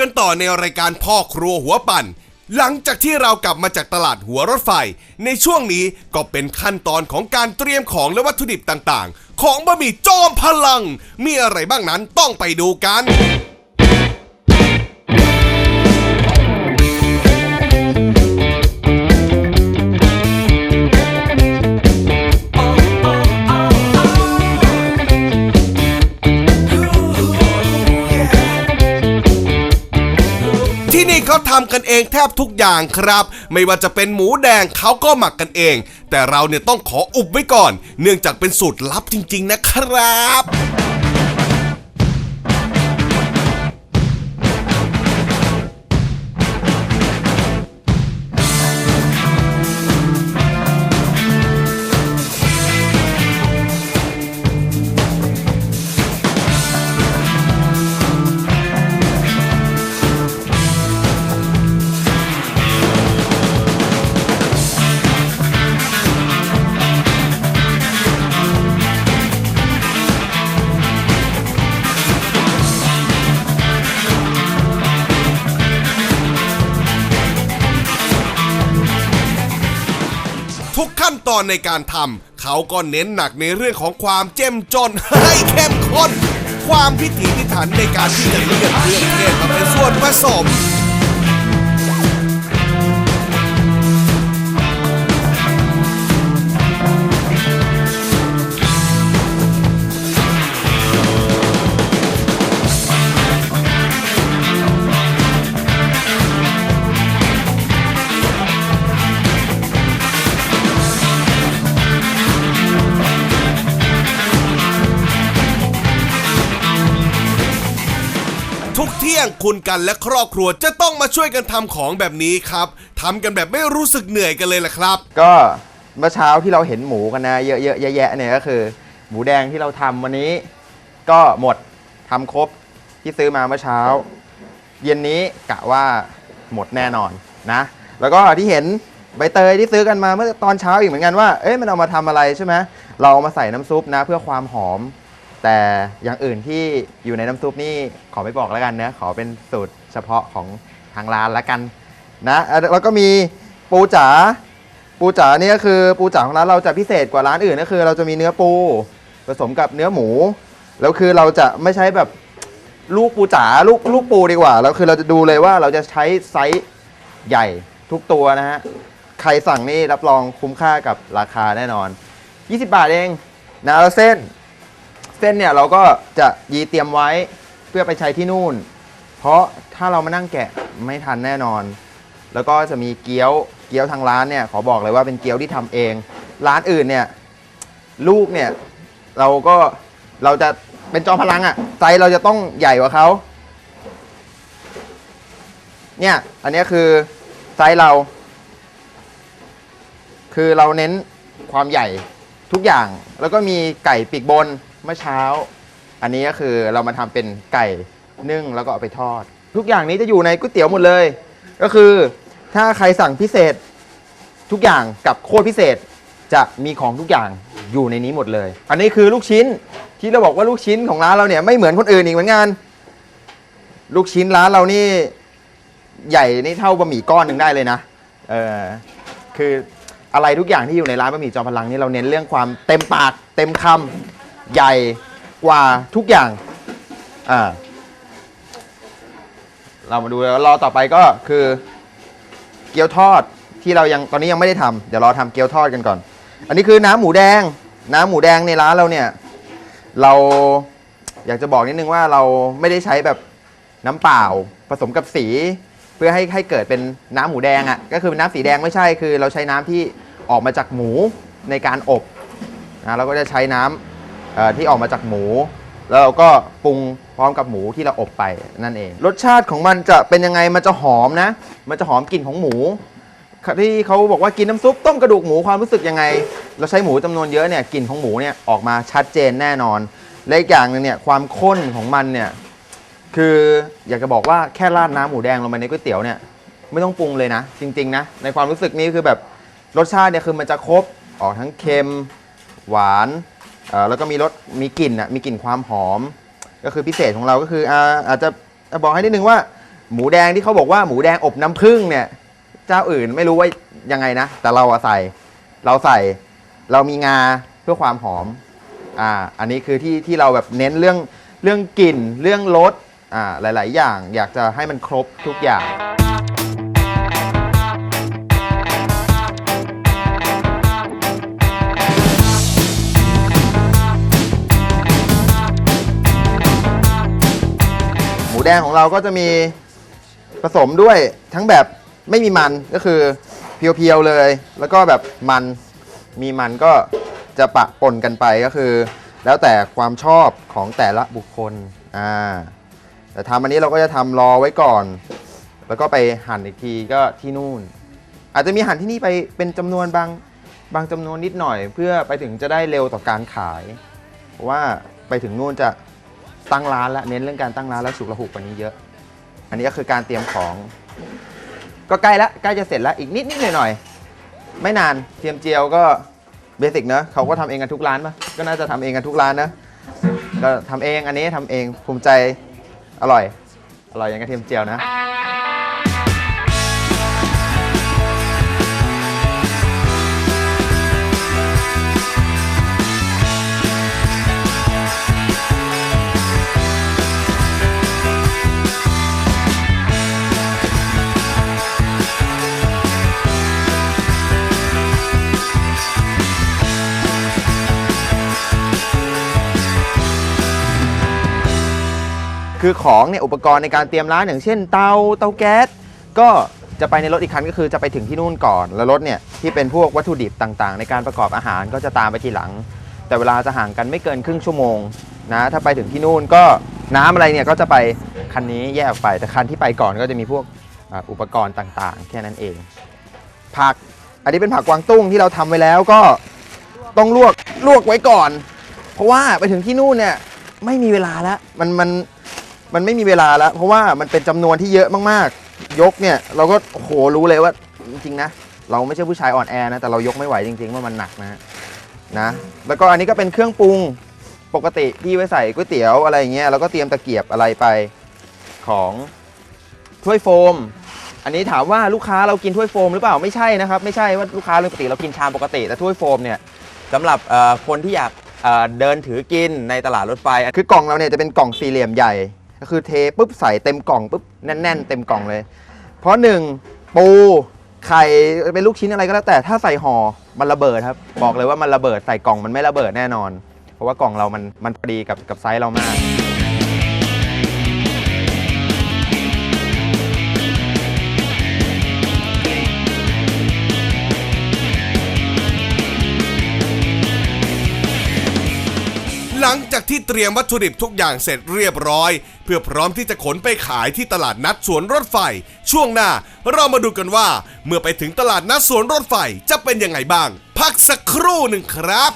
กันต่อในรายการพ่อครัวหัวปั่น หลังจากที่เรากลับมาจากตลาดหัวรถไฟ ในช่วงนี้ก็เป็นขั้นตอนของการเตรียมของและวัตถุดิบต่างๆ ของบะหมี่จอมพลัง มีอะไรบ้างนั้นต้องไปดูกัน องแทบทุกอย่างครับ ไม่ว่าจะเป็นหมูแดงเขาก็หมักกันเอง แต่เราเนี่ยต้องขออุบไว้ก่อน เนื่องจากเป็นสูตรลับจริง ๆ นะครับ ตอนในการทำเขาก็เน้นหนักในเรื่องของความเจ้มจนให้เข้มข้นความพิถีพิถันในการที่จะเลือกเครื่องเทศมาเป็นส่วนผสม กเที่ยงคุณกันและครอบครัวจะต้องมาช่วยกันทำของแบบนี้ครับทำกันแบบไม่รู้สึกเหนื่อยกันเลยล่ะครับ ก็เมื่อเช้าที่เราเห็นหมูกันนะ เยอะๆแยะๆเนี่ยก็คือ หมูแดงที่เราทำวันนี้ ก็หมดทำครบที่ซื้อมาเมื่อเช้า เย็นนี้กะว่าหมดแน่นอนนะ แล้วก็ที่เห็นใบเตยที่ซื้อกันมาเมื่อตอนเช้าอีกเหมือนกันว่าเอ๊ะมันเอามาทำอะไรใช่ไหมเราเอามาใส่น้ำซุปนะ เพื่อความหอม แต่อย่างอื่นที่อยู่ในน้ำซุปนี่ขอไม่บอกแล้วกันเนะขอเป็นสูตรเฉพาะของทางร้านแล้วกันนะอะแล้วก็มีปูจ๋าปูจ๋านี่ก็คือปูจ๋าของร้านเราจะพิเศษกว่าร้านอื่นก็คือ เราจะมีเนื้อปูผสมกับเนื้อหมูแล้วคือเราจะไม่ใช้แบบลูกปูจ๋าลูกลูกปูดีกว่าแล้วคือเราจะดูเลยว่าเราจะใช้ไซส์ใหญ่ทุกตัวนะฮะใครสั่งนี่รับรองคุ้มค่ากับราคาแน่นอน 20 บาทเองนะแล้วเส้น เส้นเนี่ยเราก็จะยีเตรียมไว้เพื่อไปใช้ที่นู่น เพราะถ้าเรามานั่งแกะไม่ทันแน่นอน แล้วก็จะมีเกี๊ยวเกี๊ยวทางร้านเนี่ยขอบอกเลยว่าเป็นเกี๊ยวที่ทำเอง ร้านอื่นเนี่ยลูกเนี่ยเราก็เราจะเป็นจอมพลังอะ่ะไซส์เราจะต้องใหญ่กว่าเขาเนี่ยอันนี้คือไซส์เรา คือเราเน้นความใหญ่ ทุกอย่างแล้วก็มีไก่ปีกบนเมื่อเช้า อันนี้ก็คือเรามาทำเป็นไก่นึ่งแล้วก็เอาไปทอด ทุกอย่างนี้จะอยู่ในก๋วยเตี๋ยวหมดเลย ก็คือถ้าใครสั่งพิเศษ ทุกอย่างกับโคตรพิเศษจะมีของทุกอย่างอยู่ในนี้หมดเลย อันนี้คือลูกชิ้นที่เราบอกว่าลูกชิ้นของร้านเราเนี่ยไม่เหมือนคนอื่นอีกเหมือนกันลูกชิ้นร้านเรานี่ใหญ่นี่เท่าบะหมี่ก้อนหนึ่งได้เลยนะเออคือ อะไรทุกอย่างที่อยู่ในร้านบะหมี่จอมพลังนี่เราเน้นเรื่องความเต็มปากเต็มคำใหญ่กว่าทุกอย่างอ่าเรามาดูแล้วรอต่อไปก็คือ เกี๊ยวทอดที่เรายังตอนนี้ยังไม่ได้ทำเดี๋ยวรอทำเกี๊ยวทอดกันก่อน อันนี้คือน้ำหมูแดง น้ำหมูแดงในร้านเราเนี่ย เราอยากจะบอกนิดนึงว่าเราไม่ได้ใช้แบบน้ำเปล่าผสมกับสี เพื่อให้ให้เกิดเป็นน้ำหมูแดงอะ่ะก็คือเป็นน้ำสีแดงไม่ใช่คือ เราใช้น้ำที่ออกมาจากหมูในการอบนะเราก็จะใช้น้ำเอ่อที่ออกมาจากหมู แล้วเราก็ปรุงพร้อมกับหมูที่เราอบไปนั่นเอง รสชาติของมันจะเป็นยังไงมันจะหอมนะ มันจะหอมกลิ่นของหมูที่เขาบอกว่ากินน้ำซุปต้มกระดูกหมูความรู้สึกยังไง เราใช้หมูจำนวนเยอะเนี่ยกลิ่นของหมูเนี่ยออกมาชัดเจนแน่นอน และอีกอย่างนึงเนี่ยความข้นของมันเนี่ย คืออยากจะบอกว่าแค่ราดน้ำหมูแดงลงไปในก๋วยเตี๋ยวเนี่ยไม่ต้องปรุงเลยนะ จริง ๆ นะ ในความรู้สึกนี้คือแบบรสชาติเนี่ยคือมันจะครบออกทั้งเค็ม หวานเอ่อแล้วก็มีรสมีกลิ่นอะมีกลิ่นความหอม ก็คือพิเศษของเราก็คืออาอาจจะบอกให้นิดนึงว่าหมูแดงที่เขาบอกว่าหมูแดงอบน้ำผึ้งเนี่ย เจ้าอื่นไม่รู้ว่ายังไงนะ แต่เราอะใส่เราใส่เรามีงาเพื่อความหอมอ่าอันนี้คือที่ที่เราแบบเน้นเรื่องเรื่องกลิ่นเรื่องรส อ่าหลาย ๆ อย่างอยากจะให้มันครบทุกอย่าง หมูแดงของเราก็จะมีผสมด้วยทั้งแบบไม่มีมันก็คือเพียวๆเลย แล้วก็แบบมันมีมันก็จะปะปนกันไปก็คือ แล้วแต่ความชอบของแต่ละบุคคลอ่า แต่ทำอันนี้เราก็จะทำรอไว้ก่อน แล้วก็ไปหั่นอีกทีก็ที่นู่น อาจจะมีหั่นที่นี่ไปเป็นจำนวนบางบางจำนวนนิดหน่อย เพื่อไปถึงจะได้เร็วต่อการขาย เพราะว่าไปถึงนู่นจะตั้งร้านและเน้นเรื่องการตั้งร้านแล้วฉุกระหุกกว่านี้เยอะ อันนี้ก็คือการเตรียมของ ก็ใกล้ละใกล้จะเสร็จแล้วอีกนิดนิดหน่อยหน่อยไม่นานเทียมเจียวก็เบสิกเนอะเขาก็ทำเองกันทุกร้านปะก็น่าจะทำเองกันทุกร้านนะก็ทำเองอันนี้ทำเองภูมิใจ อร่อย อร่อยอย่างกระเทียมเจียวนะ คือของเนี่ยอุปกรณ์ในการเตรียมร้านอย่างเช่นเตาเตาแก๊สก็จะไปในรถอีกคันก็คือจะไปถึงที่นู่นก่อน แล้วรถเนี่ยที่เป็นพวกวัตถุดิบต่างๆ ในการประกอบอาหารก็จะตามไปทีหลัง แต่เวลาจะห่างกันไม่เกินครึ่งชั่วโมงนะถ้าไปถึงที่นู่นก็น้ำอะไรเนี่ยก็จะไปคันนี้แยกออกไปแต่คันที่ไปก่อนก็จะมีพวกอุปกรณ์ต่างๆ แค่นั้นเอง ผักอันนี้เป็นผักกวางตุ้งที่เราทำไว้แล้วก็ต้องลวกลวกไว้ก่อน เพราะว่าไปถึงที่นู่นเนี่ยไม่มีเวลาแล้วมันมัน มันไม่มีเวลาแล้ว เพราะว่ามันเป็นจำนวนที่เยอะมากๆ ยกเนี่ย เราก็โหรู้เลยว่าจริงๆนะ เราไม่ใช่ผู้ชายอ่อนแอนะ แต่เรายกไม่ไหวจริงๆว่ามันหนักนะนะ แล้วก็อันนี้ก็เป็นเครื่องปรุงปกติที่ไว้ใส่ก๋วยเตี๋ยวอะไรอย่างเงี้ยเราก็เตรียมตะเกียบอะไรไปของถ้วยโฟม อันนี้ถามว่าลูกค้าเรากินถ้วยโฟมหรือเปล่าไม่ใช่นะครับ ไม่ใช่ว่าลูกค้าปกติเรากินชามปกติ แต่ถ้วยโฟมเนี่ยสำหรับคนที่อยากเดินถือกินในตลาดรถไฟ คือกล่องเราเนี่ยจะเป็นกล่องสี่เหลี่ยมใหญ่ ก็คือเทปุ๊บใส่เต็มกล่องปุ๊บแน่น ๆ เต็มกล่องเลย เพราะหนึ่งปูไข่เป็นลูกชิ้นอะไรก็แล้วแต่ถ้าใส่ห่อมันระเบิดครับ บอกเลยว่ามันระเบิดใส่กล่องมันไม่ระเบิดแน่นอน เพราะว่ากล่องเรามันมันพอดีกับกับไซส์เรามากหลังจาก ที่เตรียมวัตถุดิบทุกอย่างเสร็จเรียบร้อย เพื่อพร้อมที่จะขนไปขายที่ตลาดนัดสวนรถไฟ ช่วงหน้าเรามาดูกันว่า เมื่อไปถึงตลาดนัดสวนรถไฟจะเป็นยังไงบ้าง พักสักครู่หนึ่งครับ